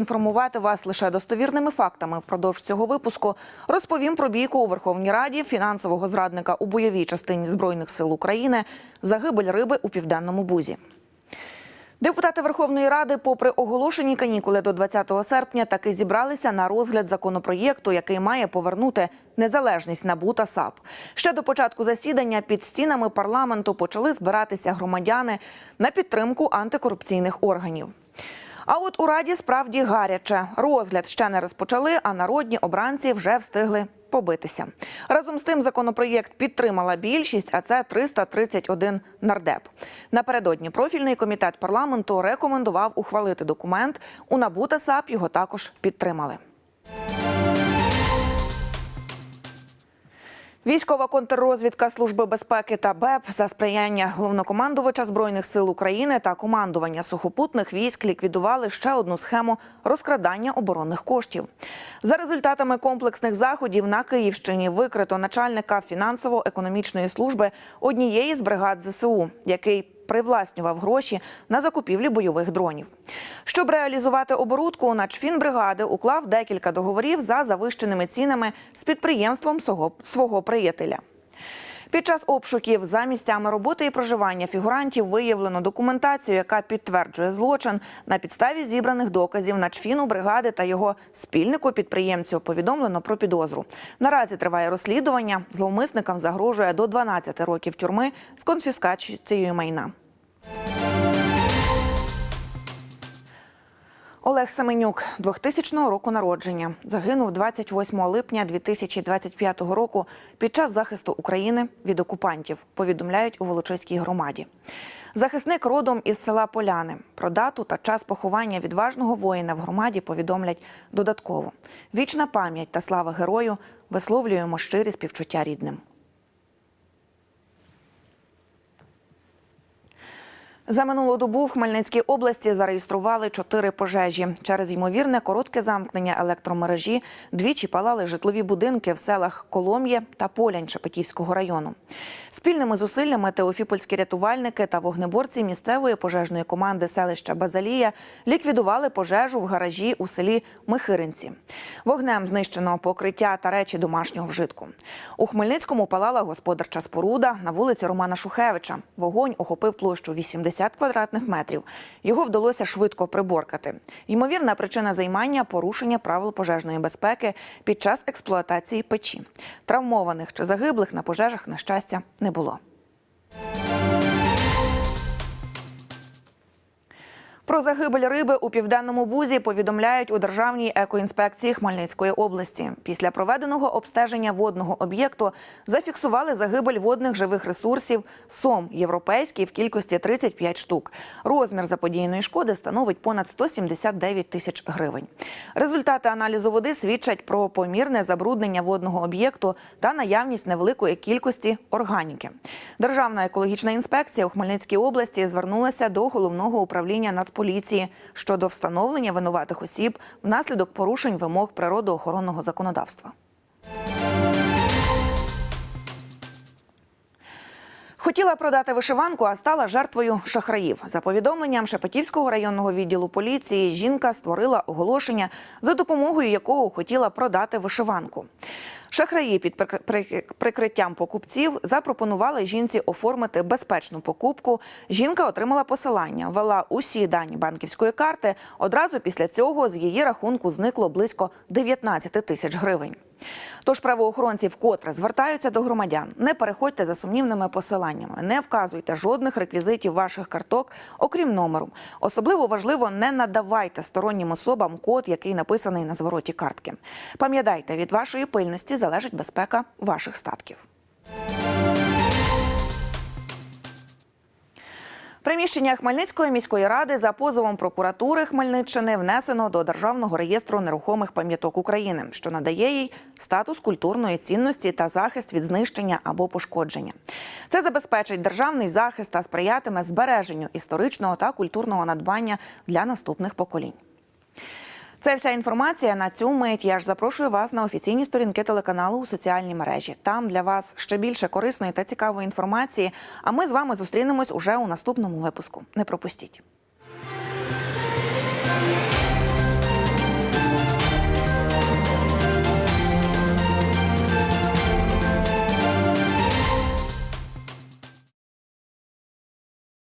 Інформувати вас лише достовірними фактами впродовж цього випуску розповім про бійку у Верховній Раді фінансового зрадника у бойовій частині збройних сил України, загибель риби у південному бузі. Депутати Верховної Ради, попри оголошені канікули до 20 серпня, таки зібралися на розгляд законопроєкту, який має повернути незалежність НАБУ та САП. Ще до початку засідання під стінами парламенту почали збиратися громадяни на підтримку антикорупційних органів. А от у раді справді гаряче. Розгляд ще не розпочали, а народні обранці вже встигли побитися. Разом з тим законопроєкт підтримала більшість, а це 331 нардеп. Напередодні профільний комітет парламенту рекомендував ухвалити документ. У НАБУ та САП його також підтримали. Військова контррозвідка Служби безпеки та БЕП за сприяння головнокомандувача збройних сил України та командування сухопутних військ ліквідували ще одну схему розкрадання оборонних коштів. За результатами комплексних заходів на Київщині викрито начальника фінансово-економічної служби однієї з бригад ЗСУ, який привласнював гроші на закупівлі бойових дронів. Щоб реалізувати оборудку, начфінбригади уклав декілька договорів за завищеними цінами з підприємством свого, свого приятеля. Під час обшуків за місцями роботи і проживання фігурантів виявлено документацію, яка підтверджує злочин. На підставі зібраних доказів начфіну бригади та його спільнику підприємцю повідомлено про підозру. Наразі триває розслідування. Зловмисникам загрожує до 12 років тюрми з конфіскацією майна. Олег Семенюк 2000 року народження загинув 28 липня 2025 року під час захисту України від окупантів. Повідомляють у Волочиській громаді. Захисник родом із села Поляни. Про дату та час поховання відважного воїна в громаді повідомлять додатково. Вічна пам'ять та слава герою висловлюємо щирі співчуття рідним. За минулу добу в Хмельницькій області зареєстрували чотири пожежі. Через ймовірне коротке замкнення електромережі двічі палали житлові будинки в селах Колом'є та Полянь Шепетівського району. Спільними зусиллями теофіпольські рятувальники та вогнеборці місцевої пожежної команди селища Базалія ліквідували пожежу в гаражі у селі Михиринці. Вогнем знищено покриття та речі домашнього вжитку. У Хмельницькому палала господарча споруда на вулиці Романа Шухевича. Вогонь охопив площу 80 квадратних метрів. Його вдалося швидко приборкати. Ймовірна причина займання порушення правил пожежної безпеки під час експлуатації печі. Травмованих чи загиблих на пожежах, на щастя, не було. Про загибель риби у південному бузі повідомляють у Державній екоінспекції Хмельницької області. Після проведеного обстеження водного об'єкту зафіксували загибель водних живих ресурсів сом європейський в кількості 35 штук. Розмір заподіяної шкоди становить понад 179 тисяч гривень. Результати аналізу води свідчать про помірне забруднення водного об'єкту та наявність невеликої кількості органіки. Державна екологічна інспекція у Хмельницькій області звернулася до головного управління Нацполіції щодо встановлення винуватих осіб внаслідок порушень вимог природоохоронного законодавства. Хотіла продати вишиванку, а стала жертвою шахраїв. За повідомленням Шепетівського районного відділу поліції, жінка створила оголошення, за допомогою якого хотіла продати вишиванку. Шахраї під прикриттям покупців запропонували жінці оформити безпечну покупку. Жінка отримала посилання, ввела усі дані банківської карти. Одразу після цього з її рахунку зникло близько 19 тисяч гривень. Тож правоохоронці вкотре звертаються до громадян. Не переходьте за сумнівними посиланнями, не вказуйте жодних реквізитів ваших карток, окрім номеру. Особливо важливо, не надавайте стороннім особам код, який написаний на звороті картки. Пам'ятайте, від вашої пильності залежить безпека ваших статків. Приміщення Хмельницької міської ради за позовом прокуратури Хмельниччини внесено до Державного реєстру нерухомих пам'яток України, що надає їй статус культурної цінності та захист від знищення або пошкодження. Це забезпечить державний захист та сприятиме збереженню історичного та культурного надбання для наступних поколінь. Це вся інформація на цю мить. Я ж запрошую вас на офіційні сторінки телеканалу у соціальній мережі. Там для вас ще більше корисної та цікавої інформації. А ми з вами зустрінемось уже у наступному випуску. Не пропустіть.